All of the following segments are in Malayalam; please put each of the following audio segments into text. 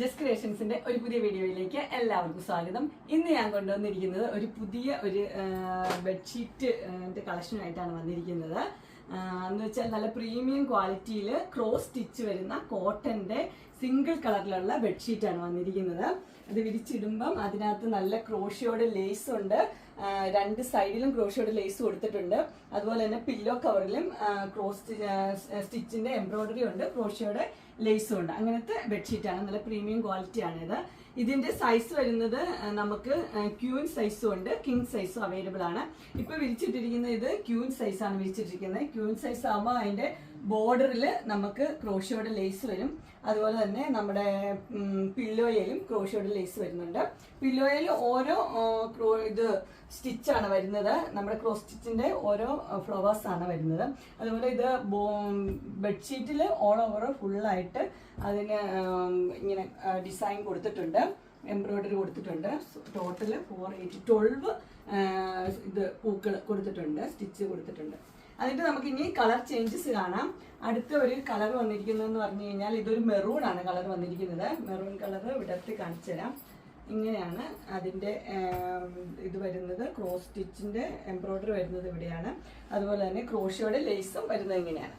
ജസ്റ്റ് ക്രിയേഷൻസിന്റെ ഒരു പുതിയ വീഡിയോയിലേക്ക് എല്ലാവർക്കും സ്വാഗതം. ഇന്ന് ഞാൻ കൊണ്ടുവന്നിരിക്കുന്നത് ഒരു പുതിയ ഒരു ബെഡ്ഷീറ്റ് കളക്ഷനായിട്ടാണ് വന്നിരിക്കുന്നത്. എന്ന് വെച്ചാൽ നല്ല പ്രീമിയം ക്വാളിറ്റിയിൽ ക്രോസ് സ്റ്റിച്ച് വരുന്ന കോട്ടന്റെ സിംഗിൾ കളറിലുള്ള ബെഡ്ഷീറ്റാണ് വന്നിരിക്കുന്നത്. അത് വിരിച്ചിടുമ്പം അതിനകത്ത് നല്ല ക്രോഷിയോടെ ലേസ് ഉണ്ട്. രണ്ട് സൈഡിലും ക്രോഷിയോടെ ലേസ് കൊടുത്തിട്ടുണ്ട്. അതുപോലെ തന്നെ പില്ലോ കവറിലും ക്രോസ് സ്റ്റിച്ചിന്റെ എംബ്രോയിഡറി ഉണ്ട് ക്രോഷിയോടെ ലേസും ഉണ്ട്. അങ്ങനത്തെ ബെഡ്ഷീറ്റാണ്. നല്ല പ്രീമിയം ക്വാളിറ്റി ആണ് ഇത് ഇതിന്റെ സൈസ് വരുന്നത് നമുക്ക് ക്യൂൻ സൈസും ഉണ്ട്. കിങ് സൈസും അവൈലബിൾ ആണ്. ഇപ്പൊ വിരിച്ചിട്ടിരിക്കുന്ന ഇത് ക്യൂൻ സൈസാണ് വിരിച്ചിട്ടിരിക്കുന്നത്. ക്യൂൻ സൈസ് ആകുമ്പോൾ അതിന്റെ ബോർഡറിൽ നമുക്ക് ക്രോഷിയോടെ ലേസ് വരും. അതുപോലെ നമ്മുടെ പില്ലോയിലും ക്രോഷോയുടെ ലേസ് വരുന്നുണ്ട്. പില്ലോയിൽ ഓരോ ഇത് സ്റ്റിച്ചാണ് വരുന്നത്. നമ്മുടെ ക്രോസ് സ്റ്റിച്ചിന്റെ ഓരോ ഫ്ലവേഴ്സ് ആണ് വരുന്നത്. അതുപോലെ ഇത് ബെഡ്ഷീറ്റിൽ ഓൾ ഓവർ ഫുള്ളായിട്ട് അതിന് ഇങ്ങനെ ഡിസൈൻ കൊടുത്തിട്ടുണ്ട്. എംബ്രോയിഡറി കൊടുത്തിട്ടുണ്ട്. ടോട്ടൽ ഫോർ എയ്റ്റ് ട്വൽവ് ഇത് പൂക്കൾ കൊടുത്തിട്ടുണ്ട് സ്റ്റിച്ച് കൊടുത്തിട്ടുണ്ട്. അതിന്റെ നമുക്ക് ഇനി കളർ ചേഞ്ചസ് കാണാം. അടുത്ത ഒരു കളർ വന്നിരിക്കുന്നതെന്ന് പറഞ്ഞു കഴിഞ്ഞാൽ ഇതൊരു മെറൂൺ ആണ് കളർ വന്നിരിക്കുന്നത്. മെറൂൺ കളർ വിടർത്തി കാണിച്ചു തരാം. ഇങ്ങനെയാണ് അതിന്റെ ഇത് വരുന്നത്. ക്രോസ് സ്റ്റിച്ചിന്റെ എംബ്രോയിഡറി വരുന്നത് ഇവിടെയാണ്. അതുപോലെ തന്നെ ക്രോഷിയോടെ ലേസും വരുന്നത് ഇങ്ങനെയാണ്.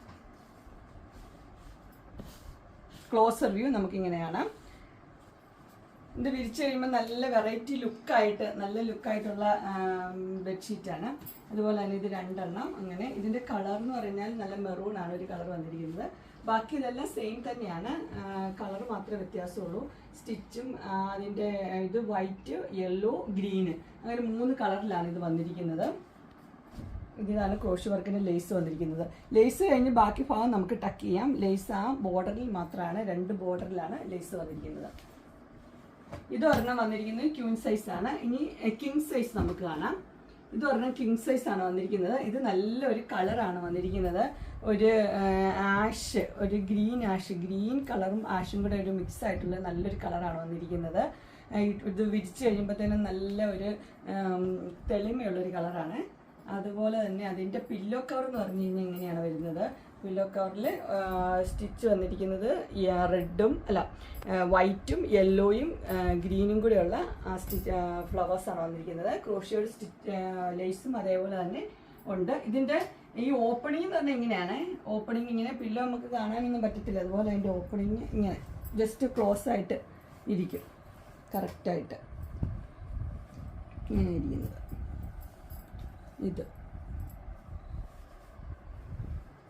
ക്ലോസർ വ്യൂ നമുക്കിങ്ങനെയാണ്. ഇത് വിരിച്ചു കഴിയുമ്പോൾ നല്ല വെറൈറ്റി ലുക്കായിട്ട് നല്ല ലുക്കായിട്ടുള്ള ബെഡ്ഷീറ്റാണ് അതുപോലെ തന്നെ ഇത് രണ്ടെണ്ണം. അങ്ങനെ ഇതിന്റെ കളർ എന്ന് പറഞ്ഞാൽ നല്ല മെറൂൺ ആണ് ഒരു കളർ വന്നിരിക്കുന്നത്. ബാക്കി ഇതെല്ലാം സെയിം തന്നെയാണ്. കളർ മാത്രമേ വ്യത്യാസമുള്ളൂ. സ്റ്റിച്ചും അതിന്റെ ഇത് വൈറ്റ് യെല്ലോ ഗ്രീന് അങ്ങനെ മൂന്ന് കളറിലാണ് ഇത് വന്നിരിക്കുന്നത്. ഇതിലാണ് ക്രോഷ് വർക്കിന്റെ ലേസ് വന്നിരിക്കുന്നത്. ലേസ് കഴിഞ്ഞ് ബാക്കി ഭാഗം നമുക്ക് ടക്ക് ചെയ്യാം. ലേസ് ആ ബോർഡറിൽ മാത്രമാണ് രണ്ട് ബോർഡറിലാണ് ലേസ് വന്നിരിക്കുന്നത്. ഇത് ഒരെണ്ണം വന്നിരിക്കുന്നത് ക്യൂൻ സൈസ് ആണ്. ഇനി കിങ് സൈസ് നമുക്ക് കാണാം. ഇത് ഒരെണ്ണം കിങ് സൈസ് ആണ് വന്നിരിക്കുന്നത്. ഇത് നല്ലൊരു കളറാണ് വന്നിരിക്കുന്നത്. ഒരു ആഷ് ഒരു ഗ്രീൻ ആഷ് ഗ്രീൻ കളറും ആഷും കൂടെ ഒരു മിക്സ് ആയിട്ടുള്ള നല്ലൊരു കളറാണ് വന്നിരിക്കുന്നത്. ഇത് വിരിച്ചു കഴിയുമ്പോഴത്തേനും നല്ല ഒരു തെളിമയുള്ളൊരു കളറാണ് അതുപോലെ തന്നെ അതിന്റെ പില്ലോ കവർ എന്ന് പറഞ്ഞു കഴിഞ്ഞാൽ ഇങ്ങനെയാണ് വരുന്നത്. പില്ലോ കവറിൽ സ്റ്റിച്ച് വന്നിരിക്കുന്നത് റെഡും അല്ല വൈറ്റും യെല്ലോയും ഗ്രീനും കൂടെയുള്ള സ്റ്റിച്ച് ഫ്ലവേഴ്സാണ് വന്നിരിക്കുന്നത്. ക്രോഷിയോട് സ്റ്റിച്ച് ലേസും അതേപോലെ തന്നെ ഉണ്ട്. ഇതിന്റെ ഈ ഓപ്പണിംഗ് എന്ന് പറഞ്ഞാൽ ഇങ്ങനെയാണ്. ഓപ്പണിംഗ് ഇങ്ങനെ പില്ലോ നമുക്ക് കാണാനൊന്നും പറ്റത്തില്ല. അതുപോലെ അതിന്റെ ഓപ്പണിംഗ് ഇങ്ങനെ ജസ്റ്റ് ക്ലോസ് ആയിട്ട് ഇരിക്കും. കറക്റ്റായിട്ട് ഇങ്ങനെ ഇരിക്കുന്നത്. ഇത്.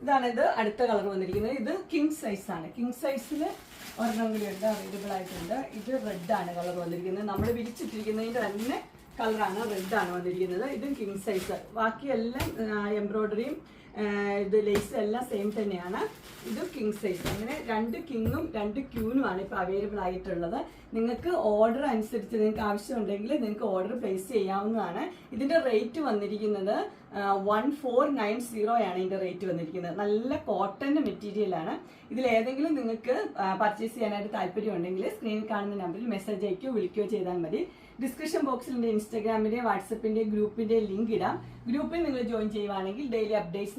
ഇതാണ് ഇത് അടുത്ത കളർ വന്നിരിക്കുന്നത്. ഇത് കിങ് സൈസ് ആണ്. കിങ് സൈസിൽ ഒരെണ്ണം കൂടി ഉണ്ട് അവൈലബിൾ ആയിട്ടുണ്ട്. ഇത് റെഡ് ആണ് കളർ വന്നിരിക്കുന്നത്. നമ്മൾ വിരിച്ചിട്ടിരിക്കുന്നതിന്റെ തന്നെ കളറാണ് റെഡ് ആണ് വന്നിരിക്കുന്നത്. ഇതും കിങ് സൈസ് ബാക്കിയെല്ലാം എംബ്രോയിഡറിയും ഇത് ലേസ് എല്ലാം സെയിം തന്നെയാണ്. ഇത് കിങ് സൈസ് അങ്ങനെ രണ്ട് കിങ്ങും രണ്ട് ക്യൂനും ആണ് ഇപ്പോൾ അവൈലബിൾ ആയിട്ടുള്ളത്. നിങ്ങൾക്ക് ഓർഡർ അനുസരിച്ച് നിങ്ങൾക്ക് ആവശ്യമുണ്ടെങ്കിൽ നിങ്ങൾക്ക് ഓർഡർ പ്ലേസ് ചെയ്യാവുന്നതാണ്. ഇതിന്റെ റേറ്റ് വന്നിരിക്കുന്നത് വൺ ഫോർ നയൻ സീറോ ആണ് ഇതിന്റെ റേറ്റ് വന്നിരിക്കുന്നത്. നല്ല കോട്ടൺ മെറ്റീരിയൽ ആണ്. ഇതിൽ ഏതെങ്കിലും നിങ്ങൾക്ക് പർച്ചേസ് ചെയ്യാനായിട്ട് താല്പര്യം ഉണ്ടെങ്കിൽ സ്ക്രീനിൽ കാണുന്ന നമ്പറിൽ മെസ്സേജ് അയക്കുകയോ വിളിക്കുകയോ ചെയ്താൽ മതി. ഡിസ്ക്രിപ്ഷൻ ബോക്സിൽ ഇൻസ്റ്റാഗ്രാമിന്റെ വാട്സപ്പിന്റെ ഗ്രൂപ്പിന്റെ ലിങ്ക് ഇടാം. ഗ്രൂപ്പിൽ നിങ്ങൾ ജോയിൻ ചെയ്യുവാണെങ്കിൽ ഡെയിലി അപ്ഡേറ്റ്സ്